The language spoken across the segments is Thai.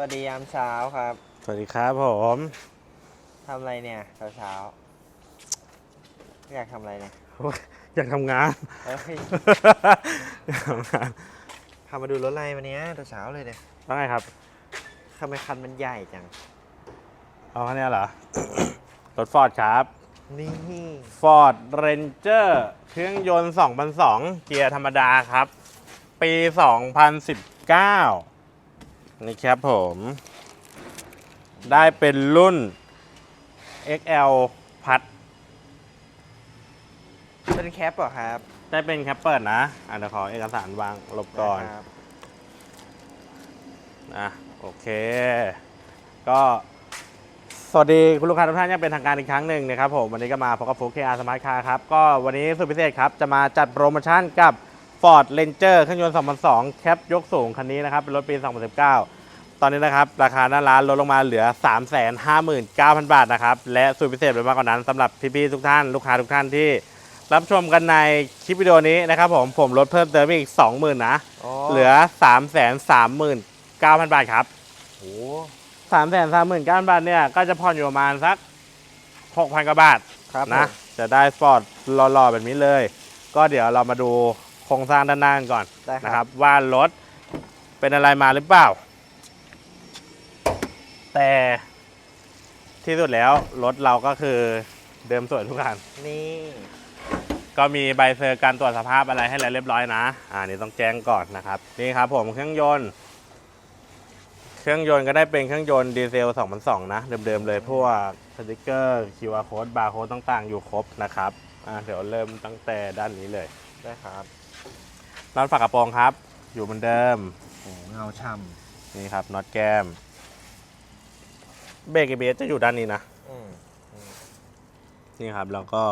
วัสดียามเช้าครับ สวัสดีครับผมทำอะไรเนี่ยเช้าเช้าๆอยากทำอะไรเนี่ยอยากทำงานเฮ้ยอยากทำงานพามาดูรถอะไรวันนี้เช้าๆเลยเนี่ยว่าไงครับ ทำไมคันมันใหญ่จัง เอาคันเนี้ยเหรอ รถฟอร์ดครับนี่ Ford Ranger เครื่องยนต์ 2002 เกียร์ธรรมดาครับ ปี 2019 นี่ครับผม ได้เป็นรุ่น XL พัด เป็นแคปเหรอครับได้เป็นแคปเปิดนะอะเดี๋ยวขอเอกสารวางหลบก่อน ได้ครับอะโอเค ก็สวัสดีคุณลูกค้าทุกท่านยังเป็นทางการอีกครั้งหนึ่งนะครับผม วันนี้ก็มาพบกับโฟกอาร์สมาร์ทคาร์ครับ ก็วันนี้สุดพิเศษครับ จะมาจัดโปรโมชั่นกับ Ford Ranger เครื่องยนต์ 2002 แคปยกสูงคันนี้นะครับ เป็นรถปี 2019 ตอนนี้นะครับ ราคาหน้าร้านลดลงมาเหลือ 359,000 บาทนะครับ และสุดพิเศษไปมากกว่านั้นสำหรับพี่ๆทุกท่านลูกค้าทุกท่านที่รับชมกันในคลิปวิดีโอนี้นะครับผมผมลดเพิ่มเติมอีก 20,000 นะ อ๋อเหลือ 339,000 บาทครับโอ้สามแสนสามหมื่นเก้าพันบาทเนี่ย ก็จะผ่อนอยู่ประมาณสักหกพันกว่าบาท ครับนะผมจะได้สปอร์ตหล่อๆ แบบนี้เลย ก็เดี๋ยวเรามาดู โครงสร้างด้านหน้ากันก่อนได้คนะครัรับบว่ารถเป็นอะไรมาหรือเปล่า แต่ที่สุดแล้วรถเราก็คือเดิมสวยทุกคัน นี่ ก็มีใบเซอร์การตรวจสภาพอะไรให้แล้วเรียบร้อยนะ อ่านี่ต้องแจ้งก่อนนะครับ นี่ครับผมเครื่องยนต์ เครื่องยนต์ก็ได้เป็นเครื่องยนต์ดีเซล 2002 นะ เดิมๆเลยพวกสติกเกอร์ QR code บาร์โค้ดต่างๆ อยู่ครบนะครับ อ่าเดี๋ยวเริ่มตั้งแต่ด้านนี้เลย ได้ครับ น็อตฝากระโปรงครับ อยู่เหมือนเดิม โอ้เงาช่นี่ครับน็อตแก้ม เบรก ABS จะอยู่ด้านนี้นะำอืมนี่ครับแล้วก็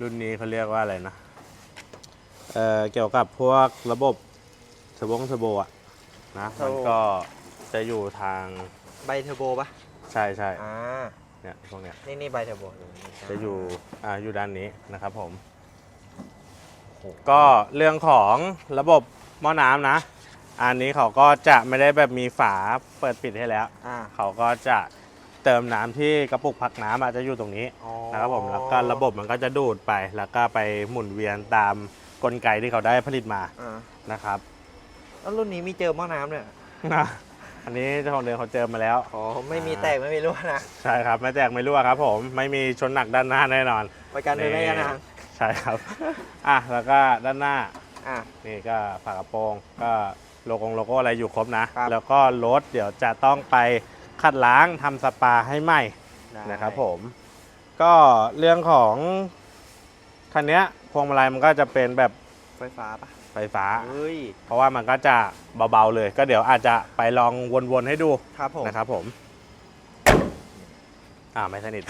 รุ่นนี้เขาเรียกว่าอะไรนะ เอ่อเกี่ยวกับพวกระบบเทอร์โบเทอร์โบอะนะ มันก็จะอยู่ทางใบเทอร์โบปะใช่ใช่อ่าเนี่ยพวกเนี้ย นี่นี่ใบเทอร์โบอยู่นี่จะอยู่อ่าอยู่ด้านนี้นะครับผม ก็เรื่องของระบบหม้อน้ำนะ อันนี้เขาก็จะไม่ได้แบบมีฝาเปิดปิดให้แล้ว อ่า เขาก็จะเติมน้ำที่กระปุกพักน้ำอาจจะอยู่ตรงนี้อ๋อ นะครับผมแล้วก็ระบบมันก็จะดูดไป แล้วก็ไปหมุนเวียนตามกลไกที่เขาได้ผลิตมาอ่านะครับ แล้วรุ่นนี้มีเจอหม้อน้ำเนี่ยอันนี้เจ้าของเดิมเขาเจอมาแล้ว อ๋อไม่มีแตกไม่มีรั่วนะใช่ครับ ไม่แตกไม่รั่วครับผม ไม่มีชนหนักด้านหน้าแน่นอน ประกันโดยไม่ยานาง ใช่ครับ อะแล้วก็ด้านหน้าอะ นี่ก็ฝากระโปรงก็โลโก้โลโก้อะไรอยู่ครบนะ ครับ แล้วก็รถเดี๋ยวจะต้องไปขัดล้างทำสปาให้ใหม่ ได้นะครับผมก็เรื่องของคันเนี้ยพวงมาลัยมันก็จะเป็นแบบไฟฟ้าปะไฟฟ้า เฮ้ย เพราะว่ามันก็จะเบาๆเลย ก็เดี๋ยวอาจจะไปลองวนๆให้ดูครับผม นะครับผม อ่าไม่สนิท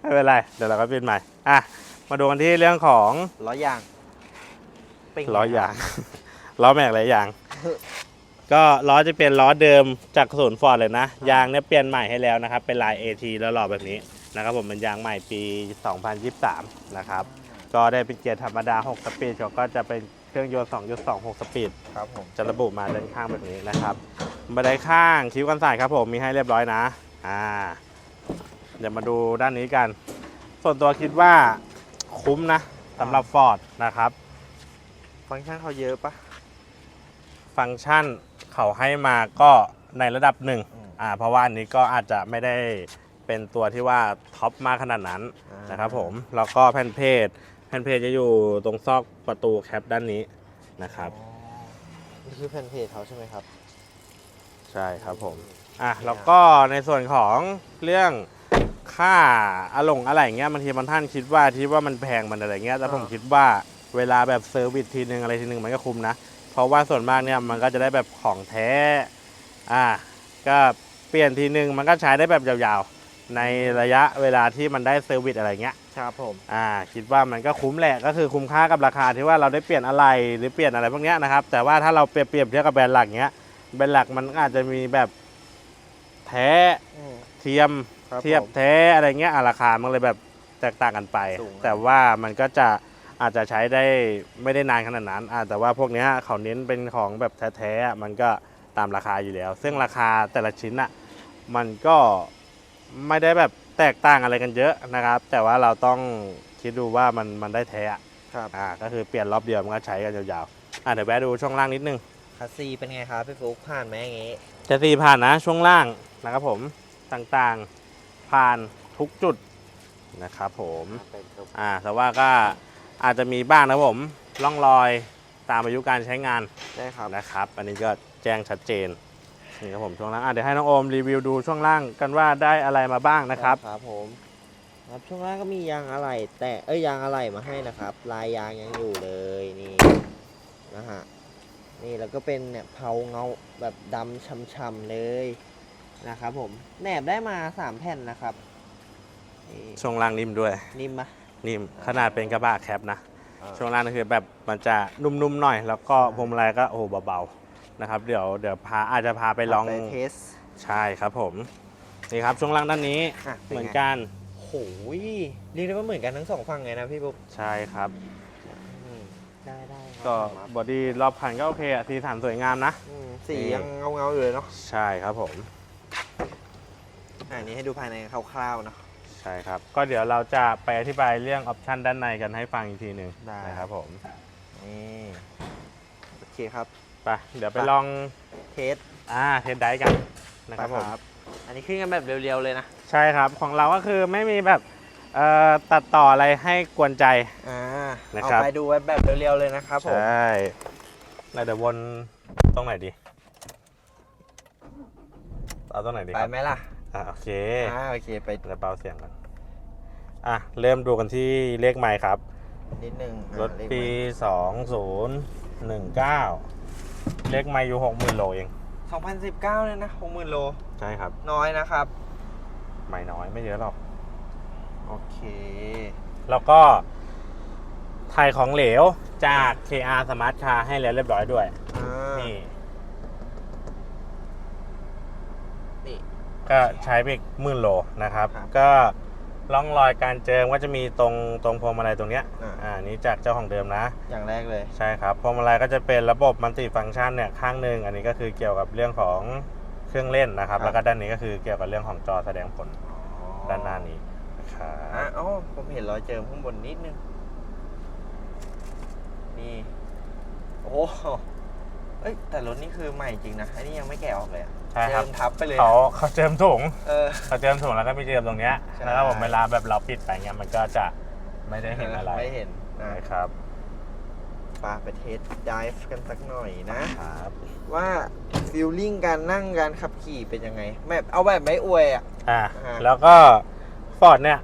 ไม่เป็นไร เดี๋ยวเราก็เปลี่ยนใหม่อะ มาดูกันที่เรื่องของล้อยางปิ้งล้อยาง ล้อแม็กหลายอย่าง ก็ล้อจะเป็นล้อเดิมจากศูนย์ฟอร์ดเลยนะ ยางเนี่ยเปลี่ยนใหม่ให้แล้วนะครับ เป็นลาย AT แล้วหล่อแบบนี้นะครับผมเป็นยางใหม่ปี 2023 นะครับ ก็ได้เป็นเกียร์ธรรมดา 6 สปีดก็จะเป็นเครื่องยนต์ 2.2 6 สปีดครับผมจะระบุมาด้านข้างแบบนี้นะครับบันไดข้างคิ้วกันสายครับผมมีให้เรียบร้อยนะ อ่า เดี๋ยวมาดูด้านนี้กัน ส่วนตัวคิดว่า คุ้มนะสำหรับ Ford นะครับ ฟังก์ชันเขาเยอะปะฟังก์ชันเขาให้มาก็ในระดับหนึ่งอืมอ่าเพราะว่าอันนี้ก็อาจจะไม่ได้เป็นตัวที่ว่าท็อปมากขนาดนั้นอ่านนะครับผมแล้วก็แผ่นเพจแผ่นเพจจะอยู่ตรงซอกประตูแคปด้านนี้นะครับอ๋อนี่คือแผ่นเพจเขาใช่ไหมครับ ใช่ครับผมอะแล้วก็ในส่วนของเรื่อง ค่าอะลงอะไรอย่างเงี้ยบางทีบางท่านคิดว่าที่ว่ามันแพงมันอะไรเงี้ยแต่ผมอ่าคิดว่าเวลาแบบเซอร์วิสทีนึงอะไรทีนึงมันก็คุ้มนะ เพราะว่าส่วนมากเนี่ยมันก็จะได้แบบของแท้ อ่า ก็เปลี่ยนทีนึงมันก็ใช้ได้แบบยาวๆ ในระยะเวลาที่มันได้เซอร์วิสอะไรเงี้ย ครับผม อ่า คิดว่ามันก็คุ้มแหละก็คือคุ้มค่ากับราคาที่ว่าเราได้เปลี่ยนอะไรหรือเปลี่ยนอะไรพวกเนี้ยนะครับ แต่ว่าถ้าเราเปรียบเปรียบเทียบกับแบรนด์หลักเนี้ย แบรนด์หลักมันอาจจะมีแบบแท้อืมเทียม ครับเทียบผม แท้อะไรเงี้ยอะราคามันเลยแบบแตกต่างกันไป สูงนะ แต่ว่ามันก็จะอาจจะใช้ได้ไม่ได้นานขนาดนั้นอะแต่ว่าพวกเนี้ยเขาเน้นเป็นของแบบแท้ๆอะมันก็ตามราคาอยู่แล้ว ซึ่งราคาแต่ละชิ้นอะมันก็ไม่ได้แบบแตกต่างอะไรกันเยอะนะครับ แต่ว่าเราต้องคิดดูว่ามันมันได้แท้อะครับอ่าก็คือเปลี่ยนรอบเดียวมันก็ใช้กันยาวๆอะเดี๋ยวแวะดูช่วงล่างนิดนึง คัสซีเป็นไงครับพี่ฟุกผ่านไหมอย่างงี้ จะสี่ผ่านนะช่วงล่างนะครับผมต่างๆ ผ่านทุกจุดนะครับผมเป็นครับอ่าแต่ว่าก็อาจจะมีบ้างนะครับผมร่องรอยตามอายุการใช้งานได้ครับนะครับ อันนี้ก็แจ้งชัดเจนนี่ครับผมช่วงล่างอะเดี๋ยวให้น้องโอมรีวิวดูช่วงล่างกันว่าได้อะไรมาบ้างนะครับครับผมครับช่วงล่างก็มียางอะไหล่แต่เอ้ยยางอะไหล่มาให้นะครับ ลายยางยังอยู่เลยนี่นะฮะนี่แล้วก็เป็นเนี่ยเผาเงาแบบดำช่ำๆเลย นะครับผมแหนบได้มาสามแผ่นนะครับนี่ช่วงล่างนิ่มด้วย นิ่มปะนิ่มขนาดเป็นกระบะแคปนะ ช่วงล่างนี่คือแบบมันจะนุ่มๆหน่อย แล้วก็พวงมาลัยก็โอ้โหเบาๆนะครับ เดี๋ยวเดี๋ยวพาอาจจะพาไปลองไปเทส ใช่ครับผมนี่ครับช่วงล่างด้านนี้อะป็เหมือนไงกันโหยเรียกได้ว่าเหมือนกันทั้งสองฝั่งไงนะพี่บุ๊กใช่ครับ อืมได้ได้ครับก็ครับบอดี้รอบคันก็โอเคอะสีสันสวยงามนะ อืมสีนี่ยังเงาเงาๆอยู่เลยเนาะใช่ครับผม อะอันนี้ให้ดูภายในคร่าวๆเนาะ ใช่ครับ ก็เดี๋ยวเราจะไปอธิบายเรื่องออปชันด้านในกันให้ฟังอีกทีหนึ่งได้ นะครับผมนี่โอเคครับ ไปเดี๋ยวไปไป ลองเทสอ่าเทสไดฟ์กันนะครับผม อันนี้ขึ้นกันแบบเรียวๆเลยนะใช่ครับ ของเราก็คือไม่มีแบบเอ่อตัดต่ออะไรให้กวนใจ อ่านะเอาครับ ไปดูแบบเรียวๆเลยนะครับผมใช่แล้วเดี๋ยววนตรงไหนดี เอาตรงไหนดีไปครับไหมล่ะ อ่าโอเคอ่าโอเคไปเดี๋ยวเบาเสียงกันอะ เริ่มดูกันที่เลขไมค์ครับ นิดนึงอ่ารถเลขปี 2019 เลขไมค์อยู่ 60,000 โลเอง 2019เลยนะ60,000โล ใช่ครับ น้อยนะครับ ไม่น้อยไม่เยอะหรอก โอเค แล้วก็ถ่ายของเหลวจาก KR Smart Car ให้แล้วเรียบร้อยด้วย อ่า นี่ นี่ ก็ใช้ไปอีกหมื่นโลนะครับ ครับก็ร่องรอยการเจิมก็จะมีตรงตรงพวงมาลัยตรงเนี้ยอ่า อ่านี้จากเจ้าของเดิมนะ อย่างแรกเลย ใช่ครับพวงมาลัยก็จะเป็นระบบมัลติฟังก์ชันเนี่ยข้างหนึ่งอันนี้ก็คือเกี่ยวกับเรื่องของเครื่องเล่นนะครับ ครับ แล้วก็ด้านนี้ก็คือเกี่ยวกับเรื่องของจอแสดงผลด้านหน้านี้นะครัอะบอ๋อผมเห็นรอยเจิมข้างบนนิดนึง นี่ โอ้โห เอ้ยแต่รถนี่คือใหม่จริงนะอันนี้ยังไม่แกะออกเลยอะใช่ครับเจิมทับไปเลยเขาเขาเจิมถุงเออ เขาเจิมถุงแล้วก็มีเจิมตรงเนี้ยใช่ นะครับผมเวลาแบบเราปิดไปเงี้ยมันก็จะไม่ได้เห็นอะไรไม่เห็นนะนะครับปาไปเทสดิฟกันสักหน่อยนะ ครับว่าฟิลลิ่งการนั่งการขับขี่เป็นยังไงแบบเอาแบบไม่อวยอะ อ่าอ่า แล้วก็ฟอร์ดเนี่ย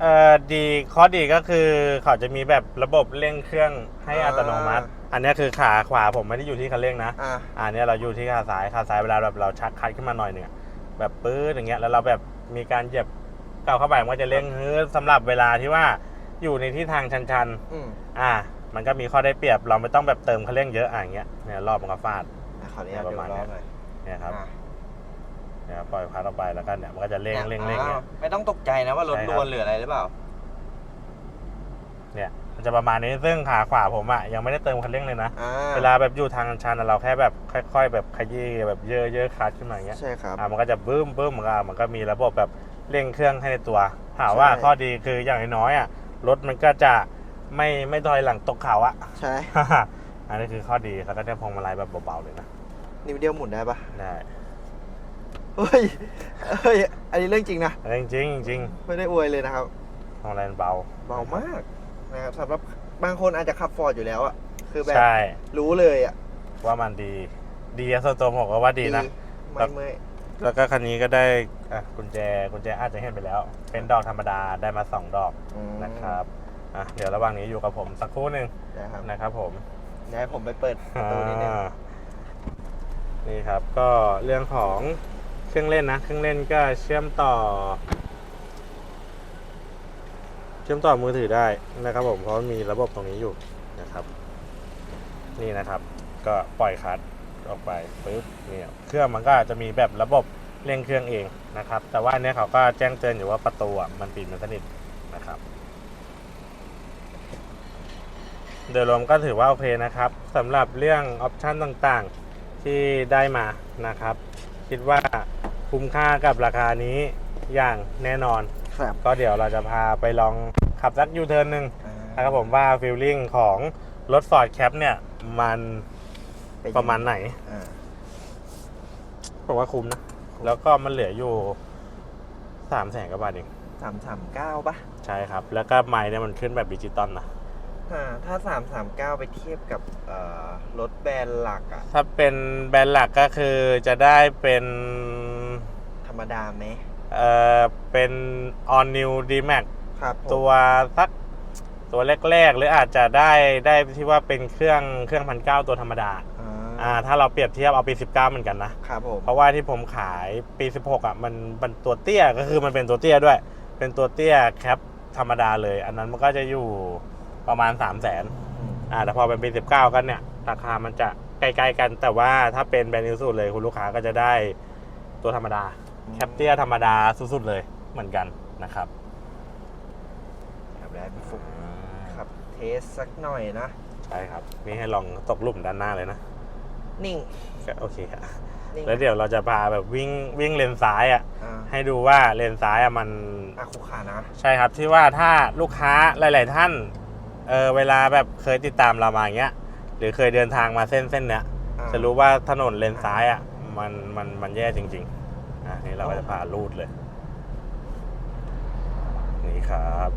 เอ่อดีข้อดีก็คือเขาจะมีแบบระบบเร่งเครื่องให้อัตโนมัติ อันเนี้ยคือขาขวาผมไม่ได้อยู่ที่คันเร่งนะอะอันเนี้ยเราอยู่ที่ขาซ้ายขาซ้ายเวลาแบบเราชักคัดขึ้นมาหน่อยหนึ่งอะแบบปื๊ดอย่างเงี้ยแล้วเราแบบมีการเหยียบก้าวเข้าไปมันก็จะเร่งฮืดสำหรับเวลาที่ว่าอยู่ในที่ทางชันอืมๆอ่า มันก็มีข้อได้เปรียบเราไม่ต้องแบบเติมคันเร่งเยอะอะอย่างเงี้ยเนี่ยรอบมันก็ฟาด อะขออนุญาตประดูมาณรเนี้อยบหน่อยเนี่ยครับอะเนี่ยปล่อยพัดออกไปแล้วก็เนี่ยมันก็จะเร่งเร่งเร่งอ้าเนี่วยไม่ต้องตกใจนะว่ารถใช่ดครับวนหรืออะไรหรือเปล่า เนี่ย มันจะประมาณนี้ซึ่งขาขวาผมอะยังไม่ได้เติมคันเร่งเลยนะ อ่าเวลาแบบอยู่ทางชันอะเราแค่แบบค่อย ๆ แบบขยี้แบบเยอะเยอะคัดขึ้นมาอย่างเงี้ยใช่ครับ อ่ามันก็จะบึ้มบึ้มมันก็มันก็มีระบบแบบเร่งเครื่องให้ในตัวถามว่าใช่ ข้อดีคืออย่างน้อยๆอะรถมันก็จะไม่ไม่ถอยหลังตกเขาอะใช่ อันนี้คือข้อดีแล้วก็ได้พวงมาลัยแบบเบาๆเลยนะนิ้วเดียวหมุนได้ปะได้เฮ้ยเฮ้ย อันนี้เรื่องจริงนะอันนี้จริงๆจริงไม่ได้อวยเลยนะครับๆพวงมาลัยมันเบา เบามาก นะครับสำหรับบางคนอาจจะขับฟอร์ดอยู่แล้วอะคือแบบใช่ รู้เลยอะว่ามันดี ดีอะส่วนตัวผมก็ว่าดีนะ ไม่เมื่อยแล้วก็คันนี้ก็ได้อะกุญแจกุญแจอาจจะเห็นไปแล้ว เป็นดอกธรรมดาได้มาสองดอกอืมนะครับอะเดี๋ยวระหว่างนี้อยู่กับผมสักครู่หนึ่งนะครับนะครับผมเดี๋ยวให้ผมไปเปิดประตูนิดนึงอ่านี่ครับก็เรื่องของเครื่องเล่นนะ เครื่องเล่นก็เชื่อมต่อเชื่อมต่อมือถือได้นะครับผมเพราะมีระบบตรงนี้อยู่นะครับ นี่นะครับ ก็ปล่อยคลัดออกไปปุ๊บเนี่ยเครื่องมันก็จะมีแบบระบบเร่งเครื่องเองนะครับ แต่ว่าอันเนี้ยเขาก็แจ้งเตือนอยู่ว่าประตูอะมันปิดมันสนิทนะครับโดยรวมก็ถือว่าโอเคนะครับสำหรับเรื่องออปชันต่างๆที่ได้มานะครับ คิดว่าคุ้มค่ากับราคานี้อย่างแน่นอนครับก็เดี๋ยวเราจะพาไปลอง ขับสักยูเทิร์นหนึ่งนะครับผมว่าฟีลลิ่งของรถ Ford Cap เนี่ย มันประมาณไหนอ่าผมว่าคุ้มนะ แล้วก็มันเหลืออยู่สามแสนกว่าบาทเองสามสามเก้าปะใช่ครับ แล้วก็ไม้เนี่ยมันขึ้นแบบดิจิตอลนะอ่าถ้าสามสามเก้าไปเทียบกับเอ่อรถแบรนด์หลักอะถ้าเป็นแบรนด์หลักก็คือจะได้เป็นธรรมดาไหมเอ่อเป็น All New D Max ครับผมตัวสักตัวแรกๆ หรืออาจจะได้ได้ที่ว่าเป็นเครื่องเครื่องพันเก้าตัวธรรมดาอ่าอ่าถ้าเราเปรียบเทียบเอาปี 19 เหมือนกันนะครับผมเพราะว่าที่ผมขายปี 16อะมันมันตัวเตี้ยก็คือมันเป็นตัวเตี้ยด้วย เป็นตัวเตี้ยแคปธรรมดาเลย อันนั้นมันก็จะอยู่ประมาณ 3 0 0 0 0นอืมอ่าแต่พอเป็นปี 19 กันเนี่ย ราคามันจะใกล้ๆกัน แต่ว่าถ้าเป็นแบรนด์นิวสุดเลยคุณลูกค้าก็จะได้ตัวธรรมดาแคปเตี้ยธรรมดาสุดๆเลยเหมือนกันนะครับ ครับได้พี่ฟุกครับเทสสักหน่อยนะ ใช่ครับนี่ให้ลองตกหลุมด้านหน้าเลยนะ นิ่งก็โอเคครับนิ่งแล้วเดี๋ยวเราจะพาแบบวิ่งวิ่งเลนซ้ายอะ อ่าให้ดูว่าเลนซ้ายอะมันอาคุขานะ ใช่ครับที่ว่าถ้าลูกค้าหลาย ๆ ท่านเออเวลาแบบเคยติดตามเรามาอย่างเงี้ย หรือเคยเดินทางมาเส้นเส้นเนี้ยอ่าจะรู้ว่าถนนเลนซ้ายอะมันมันมันแย่จริง ๆอะนี่เราก็จะพาลูดเลย นี่ครับ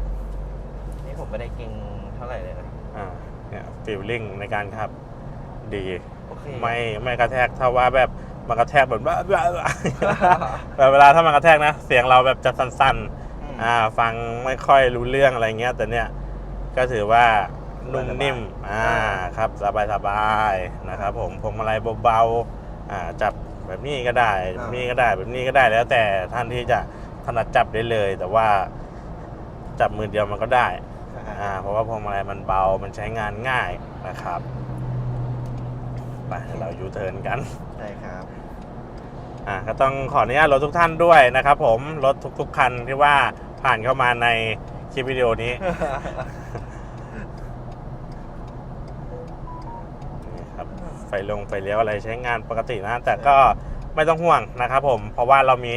นี่ผมไม่ได้เก่งเท่าไหร่เลยนะอ่าเนี่ยฟีลลิ่งในการขับดี โอเคไม่ไม่กระแทกถ้าว่าแบบมันกระแทกแบบว่าแบบเวลาถ้ามันกระแทกนะ เสียงเราแบบจะสั่นๆอืมอ่าฟังไม่ค่อยรู้เรื่องอะไรเงี้ย แต่เนี่ยก็ถือว่านุ่มนิ่มสบายๆอ่าครับสบายสบายๆนะครับผมพวงมาลัยเบาๆอ่าจับแบบนี้ก็ได้แบบนี้ก็ได้แบบนี้ก็ได้แล้วแต่ท่านที่จะถนัดจับได้เลย แต่ว่าจับมือเดียวมันก็ได้ อ่าเพราะว่าพวงมาลัยมันเบา มันใช้งานง่ายนะครับไปเดี๋ยวเรายูเทิร์นกันได้ครับอ่าก็ต้องขออนุญาตรถทุกท่านด้วยนะครับผม รถทุกๆคันที่ว่าผ่านเข้ามาในคลิปวิดีโอนี้ นี่ครับไฟลงไฟเลี้ยวอะไรใช้งานปกตินะ แต่ก็ไม่ต้องห่วงนะครับผม เพราะว่าเรามี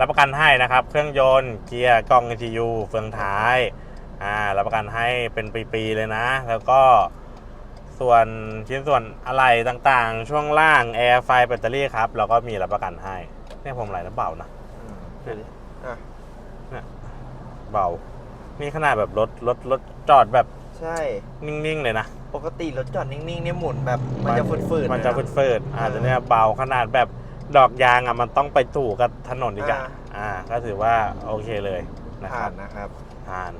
รับประกันให้นะครับ เครื่องยนต์ เกียร์ กล้อง ECU เฟืองท้าย อ่ารับประกันให้เป็นปีๆเลยนะ แล้วก็ส่วนชิ้นส่วนอะไรต่างๆ ช่วงล่างแอร์ไฟแบตเตอรี่ครับ เราก็มีรับประกันให้เนี่ยผมไหลน้ำเบานะอืมดูดิอะเบา นี่ขนาดแบบรถรถรถจอดแบบใช่ นิ่งๆเลยนะ ปกติรถจอดนิ่งๆเนี่ยหมุนแบบมันจะฝืดๆมันจะคฟืรับดฟืดๆอาจจะเนี่ยเบาขนาดแบบดอกยางอะมันต้องไปถูกกับถนนอีกอะอ่าอ่าก็ถือว่าโอเคเลยนะคผ่ารันบนะครับผ่าน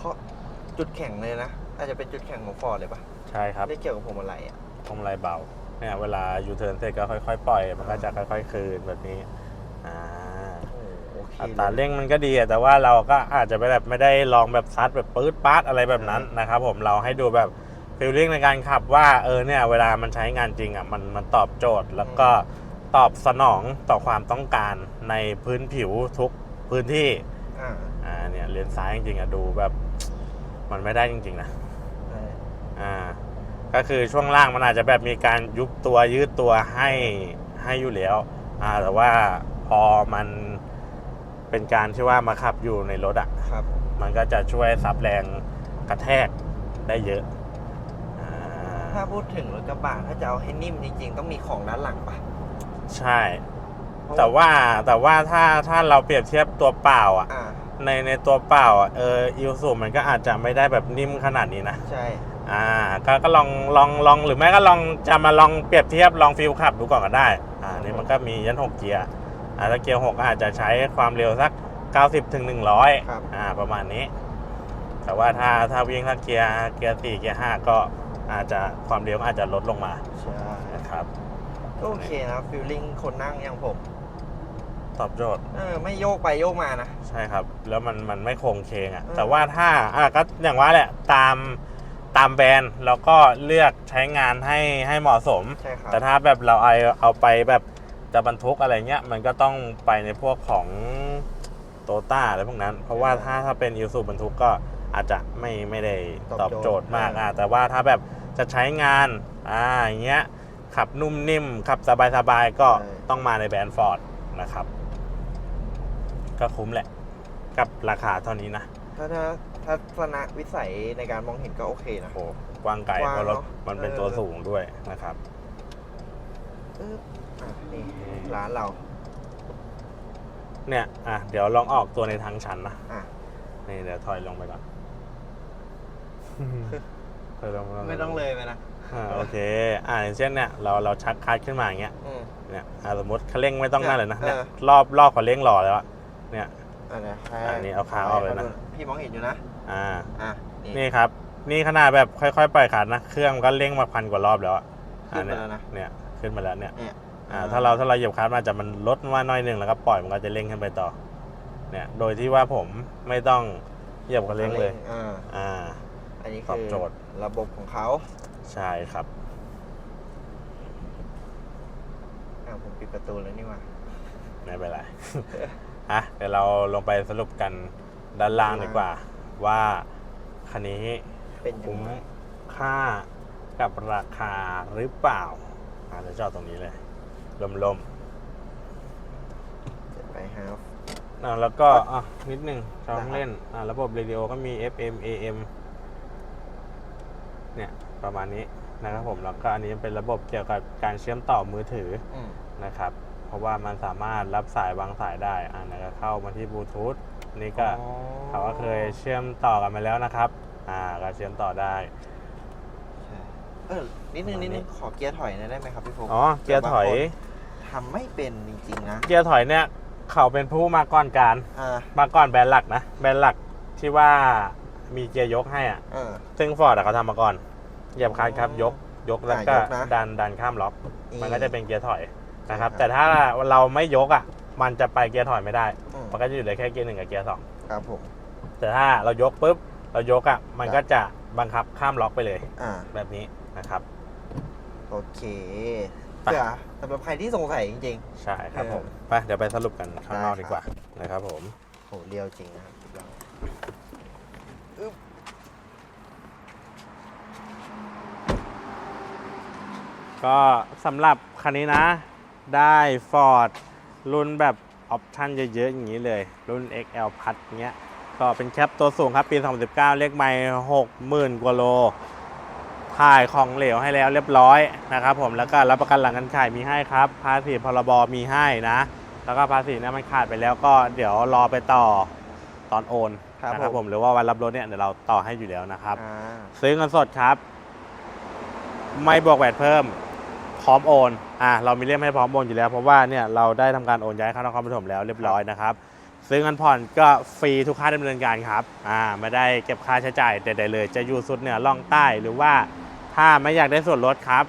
ข้อจุดแข็งเลยนะ อาจจะเป็นจุดแข็งของฟอร์ดเลยปะใช่ครับไม่ได้เกี่ยวกับผมอะไรอะพวงมาลัยเบาเนี่ยเวลายูเทิร์นเสร็จก็ค่อยๆปล่อย มันก็จะค่อยๆคืนแบบนี้อ่าโอ้โอเคอัตราเลยเร่งมันก็ดีอะแต่ว่าเราก็อาจจะไม่แบบไม่ได้ลองแบบซัดแบบปื๊ดป๊าดอะไรแบบนั้นนะครับผมเราให้ดูแบบฟีลลิ่งในการขับว่าเออเนี่ยเวลามันใช้งานจริงอะมันมันตอบโจทย์แล้วก็ตอบสนองต่อความต้องการในพื้นผิวทุกพื้นที่อ่า อ่าเนี่ยเลนซ้ายจริงๆอะดูแบบ มันไม่ได้จริงๆนะได้อ่าก็คือช่วงล่างมันอาจจะแบบมีการยุบตัวยืดตัวให้ให้อยู่แล้วอ่าแต่ว่าพอมันเป็นการที่ว่ามาขับอยู่ในรถอะครับมันก็จะช่วยซับแรงกระแทกได้เยอะอ่ถ้าาพูดถึงรถกระบะถ้าจะเอาให้นิ่มจริงๆ ต้องมีของด้านหลังปะใช่ แต่ว่าแต่ว่าถ้าถ้าเราเปรียบเทียบตัวเปล่าอะอ่า ในในตัวเปล่าอะเอออิวสูมันก็อาจจะไม่ได้แบบนิ่มขนาดนี้นะ ใช่ อ่าก็ก็ลองลองลองหรือไม่ก็ลองจะมาลองเปรียบเทียบลองฟิลขับดูก่อนก็ได้ อ่านี่มันก็มียันหกเกียร์อ่าถ้าเกียร์หกก็อาจจะใช้ความเร็วสัก 90ถึง100ครับอ่าประมาณนี้ แต่ว่าถ้าถ้าวิ่งถ้าเกียร์เกียร์สี่เกียร์ห้าก็อาจจะความเร็วก็อาจจะลดลงมาใช่ นะครับก็โอเคนะฟิลลิ่งคนนั่งอย่างผม ตอบโจทย์ เออไม่โยกไปโยกมานะ ใช่ครับ แล้วมันมันไม่โคงเคงอะ่ะอืมแต่ว่าถ้าอะก็อย่างว่าแหละตามตามแบรนด์แล้วก็เลือกใช้งานให้ให้เหมาะสม ใช่ครับแต่ถ้าแบบเราเอาเอาไปแบบจะบรรทุกอะไรเงี้ย มันก็ต้องไปในพวกของโตต้าอะไรพวกนั้น เพราะว่าถ้าถ้าเป็นยูสูบรรทุกก็อาจจะไม่ไม่ได้ตอบโจทย์มากอะแต่ว่าถ้าแบบจะใช้งานอ่าอย่างเงี้ยขับนุ่มนิ่มขับสบายๆก็ใช่ต้องมาในแบรนด์ฟอร์ดนะครับ ก็คุ้มแหละ กับราคาเท่านี้นะถ้าถ้าทัศนวิสัยในการมองเห็นก็โอเคนะโอ้กว้างไกลกว้างเพราะรถเนอะมันเป็นเออตัวสูงด้วยนะครับปึ๊บอะนี่อืมร้านเรา เนี่ยอะเดี๋ยวลองออกตัวในทางชันนะอะ นี่เดี๋ยวถอยลงไปก่อนถอยลงปก่นไม่ต้องเลยไปนะอ่าโอเค อ่าอย่างเช่นเนี่ยเราเราชักคลัดขึ้นมาอย่างเงี้ยอืม เนี่ยอ่าสมมติคันเร่งไม่ต้องนั่นเลยนะเออเนี่ยรอบรอบเขาเร่งหล่อแล้วอะ เนี่ย อันนี้อันนี้เอาขาออกเลยนะ พี่มองเห็นอยู่นะ อ่า อะ นี่นี่ครับ นี่ขนาดแบบค่อยๆปล่อยขาดนะ เครื่องมันก็เร่งมาพันกว่ารอบแล้วอะขึ้นมาอ่าแล้วนะเนี่ยเนี่ย ขึ้นมาแล้วเนี่ยเนี่ยอ่า ถ้าเราถ้าเราเหยียบคลัดมาจะมันลดมาหน่อยหนึ่งแล้วก็ปล่อยมันก็จะเร่งขึ้นไปต่อ เนี่ย โดยที่ว่าผมไม่ต้องเหยียบคันเร่งเลย อ่าอ่าอันนี้ตอบคือโจทย์ระบบของเขา ใช่ครับอ่าผมปิดประตูแล้วนี่หว่า ไม่เป็นไร อะเดี๋ยวเราลงไปสรุปกันด้านล่างดีกว่า ว่าคันนี้เป็นยังคุ้มไงค่ากับราคาหรือเปล่าอะเดี๋ยวจอดตรงนี้เลยลมเจ็ดไปฮาฟ ๆอะแล้วก็อะนิดหนึ่งชอบเล่นอะระบบเรดิโอก็มี FM AM เนี่ยประมาณนี้นะครับผมแล้วก็อันนี้เป็นระบบเกี่ยวกับการเชื่อมต่อมือถืออืมนะครับ เพราะว่ามันสามารถรับสายวางสายได้อ่าแล้วก็เข้ามาที่บลูทูธนี่ก็อ๋อ เขาก็เคยเชื่อมต่อกันมาแล้วนะครับ อ่าก็เชื่อมต่อได้ ใช่เออนิดนึงประมาณนิดนึนี้งขอเกียร์ถอยหน่อยได้ไหมครับพี่พงศ์อ๋อ เกียร์ถอย ทำไม่เป็นจริงๆนะเกียร์ถอยเนี่ย เขาเป็นผู้มาก่อนการ อ่ามาก่อนแบรนด์หลักนะ แบรนด์หลักที่ว่ามีเกียร์ยกให้อะ เออ ซึ่งฟอร์ดเขาทำมาก่อนเหยียบคลันครับยก ยกแล้วก็อ่ายกนะ ดันดันข้ามล็อก มันก็จะเป็นเกียร์ถอย นะครับใช่ครับ แต่ถ้าเราไม่ยกอะ มันจะไปเกียร์ถอยไม่ได้ อืมมันก็จะอยู่ได้แค่เกียร์หนึ่งกับเกียร์สองครับผม แต่ถ้าเรายกปุ๊บเรายกอะมันก็จะบังคับข้ามล็อกไปเลยอ่า แบบนี้นะครับ โอเคไป เผื่อสำหรับใครที่สงสัยจริง ใช่ครับเออผมไปเดี๋ยวไปสรุปกันข้างนอกได้ดีครับ กว่านะครับผม ๆโหเรียวจริงนะครับเราอึ๊บก็สำหรับคันนี้นะ ได้ Ford รุ่นแบบออปชั่นเยอะๆอย่างนี้เลย รุ่น XL พัดเงี้ยก็เป็นแคปตัวสูงครับ ปี 2019 เลขไม่60,000 กว่าโล ถ่ายของเหลวให้แล้วเรียบร้อยนะครับผมแล้วก็รับประกันหลังการขายมีให้ครับ ภาษีพรบมีให้นะ แล้วก็ภาษีเนี่ยมันขาดไปแล้วก็เดี๋ยวรอไปต่อตอนโอนครับนะครับผผมมหรือว่าวันรับรถเนี่ยเดี๋ยวเราต่อให้อยู่แล้วนะครับอ่าซื้อเงินสดครับ ไม่บวกแวดเพิ่ม พร้อมโอนอะเรามีเล่มให้พร้อมโอนอยู่แล้ว เพราะว่าเนี่ยเราได้ทำการโอนย้ายเข้านครปฐมแล้วเรียบร้อยนะครับซื้อเงินผ่อนก็ฟรีทุกค่าดำเนินการครับอ่าไม่ได้เก็บค่าใช้จ่ายใดๆเลย จะอยู่สุดเหนือล่องใต้หรือว่าถ้าไม่อยากได้ส่วนลดครับ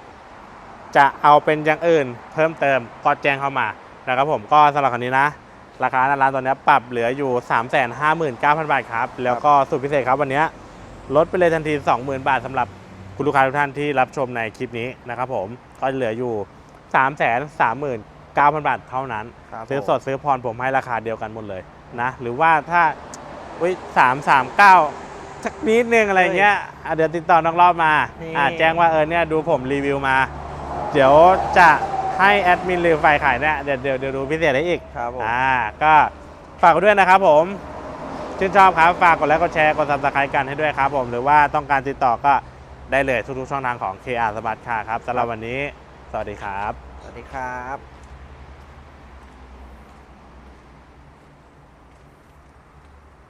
จะเอาเป็นอย่างอื่นเพิ่มเติมก็แจ้งเข้ามานะครับผมก็สำหรับคันนี้นะ ราคาหน้าร้านตอนนี้ปรับเหลืออยู่ 359,000 บาทครับ แล้วก็สุดพิเศษครับวันนี้ลดไปเลยทันที 20,000 บาทสำหรับ คุณลูกค้าทุกท่านที่รับชมในคลิปนี้นะครับผมก็เหลืออยู่339,000 บาทเท่านั้น ครับซื้อผมสดซื้อพรผมให้ราคาเดียวกันหมดเลยนะ หรือว่าถ้าอุ้ยสามสามเก้าสักนิดนึงอะไรเงี้ยอะเดี๋ยวติดต่อนอกรอบมานี่ อะแจ้งว่าเออเนี่ยดูผมรีวิวมา เดี๋ยวจะให้แอดมินหรือฝ่ายขายเนี่ยเดี๋ยวเดี๋ยวเดี๋ยวดูพิเศษให้อีก ครับผม อ่าก็ฝากไว้ด้วยนะครับผมชื่นชอบครับ ฝากกดไลค์กดแชร์กดซับสไครต์กันให้ด้วยครับผม หรือว่าต้องการติดต่อก็ ได้เลยทุกๆช่องทางของ KR Smart Car ครับสำหรับวันนี้ สวัสดีครับ สวัสดีครับ